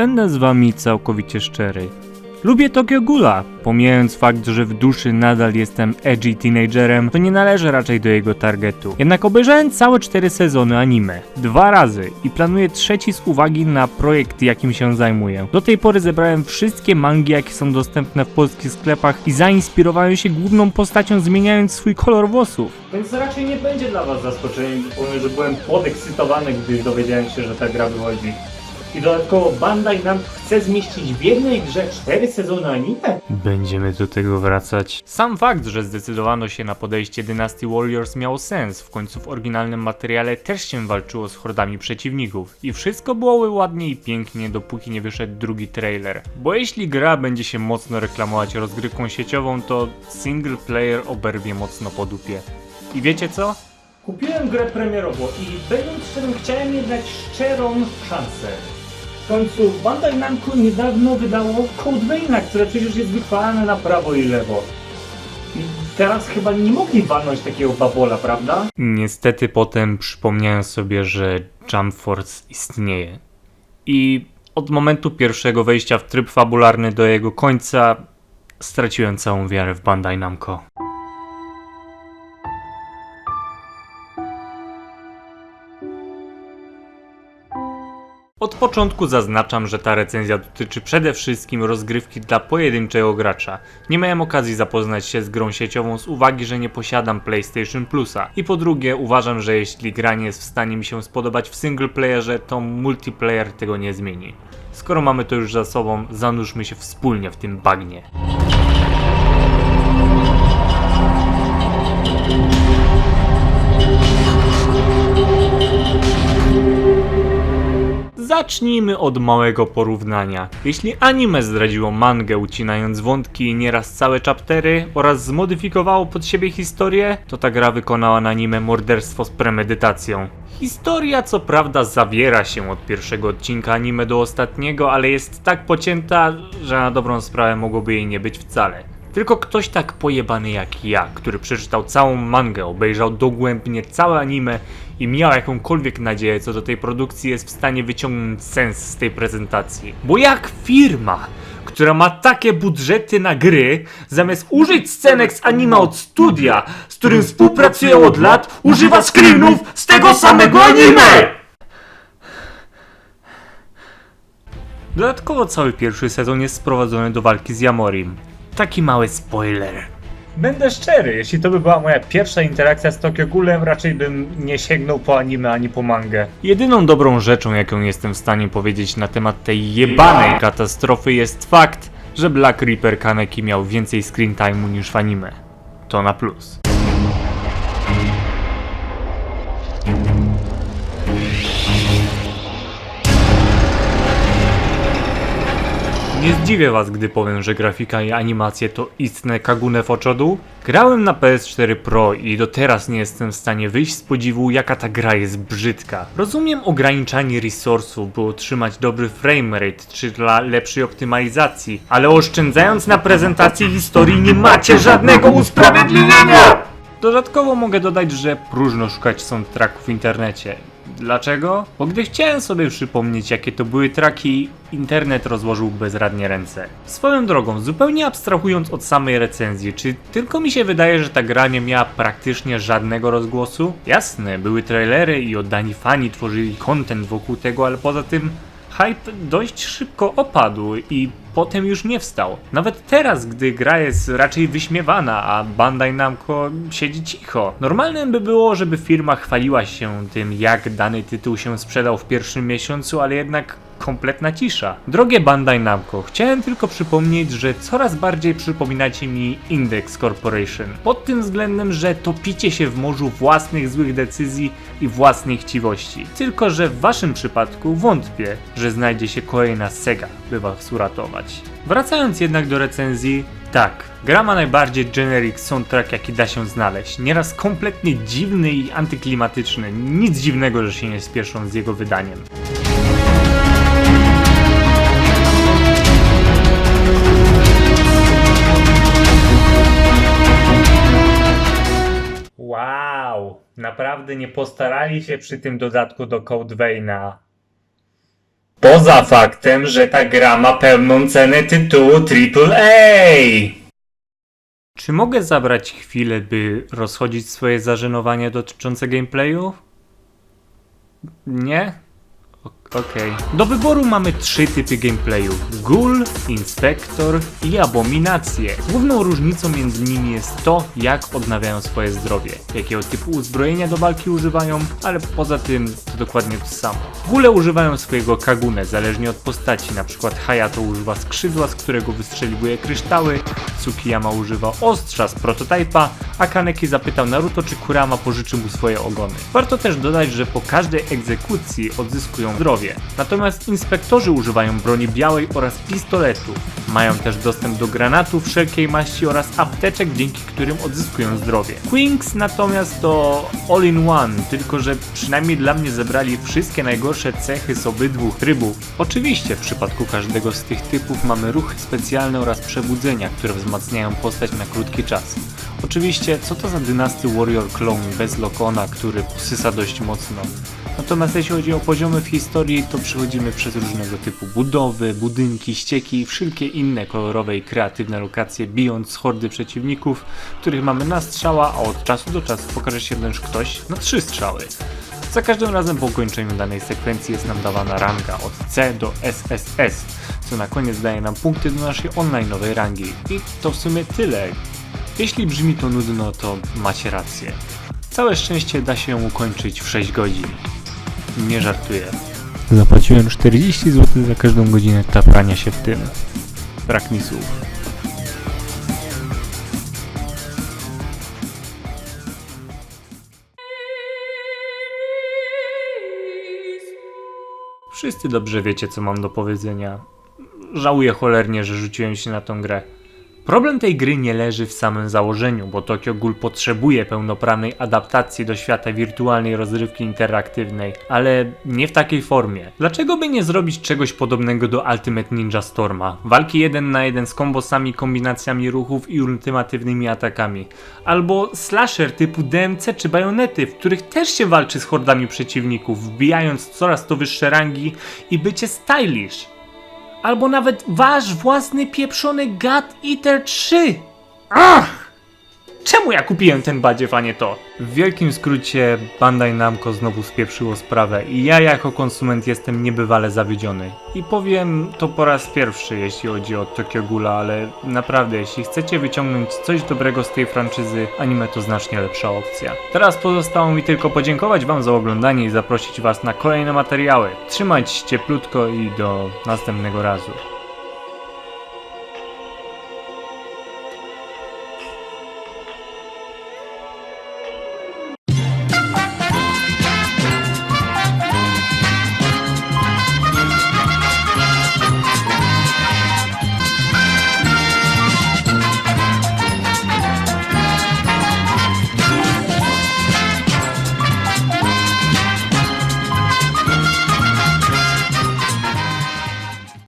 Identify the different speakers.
Speaker 1: Będę z wami całkowicie szczery. Lubię Tokyo Ghoula, pomijając fakt, że w duszy nadal jestem edgy teenagerem, to nie należę raczej do jego targetu. Jednak obejrzałem całe cztery sezony anime, dwa razy i planuję trzeci z uwagi na projekt jakim się zajmuję. Do tej pory zebrałem wszystkie mangi jakie są dostępne w polskich sklepach i zainspirowałem się główną postacią zmieniając swój kolor włosów. Więc raczej nie będzie dla was zaskoczeniem, powiem, że byłem podekscytowany, gdy dowiedziałem się, że ta gra wychodzi. I dodatkowo Bandai nam chce zmieścić w jednej grze cztery sezony anime? Będziemy do tego wracać. Sam fakt, że zdecydowano się na podejście Dynasty Warriors miał sens. W końcu w oryginalnym materiale też się walczyło z hordami przeciwników. I wszystko było ładnie i pięknie, dopóki nie wyszedł drugi trailer. Bo jeśli gra będzie się mocno reklamować rozgrywką sieciową, to single player oberwie mocno po dupie. I wiecie co? Kupiłem grę premierowo i będąc szczerym, chciałem jej dać szczerą szansę. Końcu Bandai Namco niedawno wydało Code Veina, które przecież jest wychwalane na prawo i lewo. I teraz chyba nie mogli walnąć takiego babola, prawda? Niestety potem przypomniałem sobie, że Jump Force istnieje. I od momentu pierwszego wejścia w tryb fabularny do jego końca straciłem całą wiarę w Bandai Namco. Początku zaznaczam, że ta recenzja dotyczy przede wszystkim rozgrywki dla pojedynczego gracza. Nie miałem okazji zapoznać się z grą sieciową z uwagi, że nie posiadam PlayStation Plusa. I po drugie, uważam, że jeśli gra nie jest w stanie mi się spodobać w single playerze, to multiplayer tego nie zmieni. Skoro mamy to już za sobą, zanurzmy się wspólnie w tym bagnie. Zacznijmy od małego porównania. Jeśli anime zdradziło mangę ucinając wątki i nieraz całe chaptery oraz zmodyfikowało pod siebie historię, to ta gra wykonała na anime morderstwo z premedytacją. Historia co prawda zawiera się od pierwszego odcinka anime do ostatniego, ale jest tak pocięta, że na dobrą sprawę mogłoby jej nie być wcale. Tylko ktoś tak pojebany jak ja, który przeczytał całą mangę, obejrzał dogłębnie całe anime i miał jakąkolwiek nadzieję co do tej produkcji jest w stanie wyciągnąć sens z tej prezentacji. Bo jak firma, która ma takie budżety na gry, zamiast użyć scenek z anime od studia, z którym współpracują od lat, używa screenów z tego samego anime! Dodatkowo cały pierwszy sezon jest sprowadzony do walki z Yamorim. Taki mały spoiler. Będę szczery, jeśli to by była moja pierwsza interakcja z Tokyo Ghoulem, raczej bym nie sięgnął po anime ani po mangę. Jedyną dobrą rzeczą, jaką jestem w stanie powiedzieć na temat tej jebanej katastrofy jest fakt, że Black Reaper Kaneki miał więcej screen time'u niż w anime. To na plus. Nie zdziwię was, gdy powiem, że grafika i animacje to istne kagune foczodu. Grałem na PS4 Pro i do teraz nie jestem w stanie wyjść z podziwu, jaka ta gra jest brzydka. Rozumiem ograniczanie resursów, by utrzymać dobry framerate czy dla lepszej optymalizacji, ale oszczędzając na prezentacji historii nie macie żadnego usprawiedliwienia! Dodatkowo mogę dodać, że próżno szukać soundtracków w internecie. Dlaczego? Bo gdy chciałem sobie przypomnieć, jakie to były traki, internet rozłożył bezradnie ręce. Swoją drogą, zupełnie abstrahując od samej recenzji, czy tylko mi się wydaje, że ta gra nie miała praktycznie żadnego rozgłosu? Jasne, były trailery i oddani fani tworzyli content wokół tego, ale poza tym hype dość szybko opadł i potem już nie wstał. Nawet teraz, gdy gra jest raczej wyśmiewana, a Bandai Namco siedzi cicho. Normalnym by było, żeby firma chwaliła się tym, jak dany tytuł się sprzedał w pierwszym miesiącu, ale jednak kompletna cisza. Drogie Bandai Namco, chciałem tylko przypomnieć, że coraz bardziej przypominacie mi Index Corporation. Pod tym względem, że topicie się w morzu własnych złych decyzji i własnej chciwości. Tylko, że w waszym przypadku wątpię, że znajdzie się kolejna Sega, by was uratować. Wracając jednak do recenzji, tak, gra ma najbardziej generic soundtrack jaki da się znaleźć. Nieraz kompletnie dziwny i antyklimatyczny. Nic dziwnego, że się nie spieszą z jego wydaniem. Wow, naprawdę nie postarali się przy tym dodatku do Code Veina. Poza faktem, że ta gra ma pełną cenę tytułu AAA. Czy mogę zabrać chwilę, by rozchodzić swoje zażenowanie dotyczące gameplayu? Nie? Okej. Do wyboru mamy trzy typy gameplayu: Ghoul, Inspektor i Abominację. Główną różnicą między nimi jest to, jak odnawiają swoje zdrowie, jakiego typu uzbrojenia do walki używają, ale poza tym to dokładnie to samo. Gule używają swojego kagune, zależnie od postaci, na przykład Hayato używa skrzydła, z którego wystrzeliwuje kryształy, Tsukiyama używa ostrza z prototypa, a Kaneki zapytał Naruto, czy Kurama pożyczy mu swoje ogony. Warto też dodać, że po każdej egzekucji odzyskują zdrowie. Natomiast inspektorzy używają broni białej oraz pistoletu. Mają też dostęp do granatów wszelkiej maści oraz apteczek, dzięki którym odzyskują zdrowie. Quinks natomiast to all-in-one, tylko że przynajmniej dla mnie zebrali wszystkie najgorsze cechy z obydwu trybów. Oczywiście w przypadku każdego z tych typów mamy ruchy specjalne oraz przebudzenia, które wzmacniają postać na krótki czas. Oczywiście, co to za dynasty Warrior Clone bez Lokona, który posysa dość mocno. Natomiast jeśli chodzi o poziomy w historii, to przechodzimy przez różnego typu budowy, budynki, ścieki i wszelkie inne kolorowe i kreatywne lokacje, bijąc hordy przeciwników, których mamy na strzała, a od czasu do czasu pokaże się też ktoś na trzy strzały. Za każdym razem po ukończeniu danej sekwencji jest nam dawana ranga od C do SSS, co na koniec daje nam punkty do naszej online'owej rangi. I to w sumie tyle. Jeśli brzmi to nudno, to macie rację. Całe szczęście da się ją ukończyć w 6 godzin. Nie żartuję. Zapłaciłem 40 zł za każdą godzinę taprania się w tym. Brak mi słów. Wszyscy dobrze wiecie, co mam do powiedzenia. Żałuję cholernie, że rzuciłem się na tą grę. Problem tej gry nie leży w samym założeniu, bo Tokyo Ghoul potrzebuje pełnoprawnej adaptacji do świata wirtualnej rozrywki interaktywnej, ale nie w takiej formie. Dlaczego by nie zrobić czegoś podobnego do Ultimate Ninja Storma? Walki jeden na jeden z kombosami, kombinacjami ruchów i ultimatywnymi atakami. Albo slasher typu DMC czy bajonety, w których też się walczy z hordami przeciwników, wbijając coraz to wyższe rangi i bycie stylish albo nawet wasz własny pieprzony God Eater 3. Ach! Czemu ja kupiłem ten badziew, a nie to? W wielkim skrócie Bandai Namco znowu spieprzyło sprawę i ja jako konsument jestem niebywale zawiedziony. I powiem to po raz pierwszy, jeśli chodzi o Tokyo Ghoula, ale naprawdę, jeśli chcecie wyciągnąć coś dobrego z tej franczyzy, anime to znacznie lepsza opcja. Teraz pozostało mi tylko podziękować wam za oglądanie i zaprosić was na kolejne materiały. Trzymajcie się cieplutko i do następnego razu.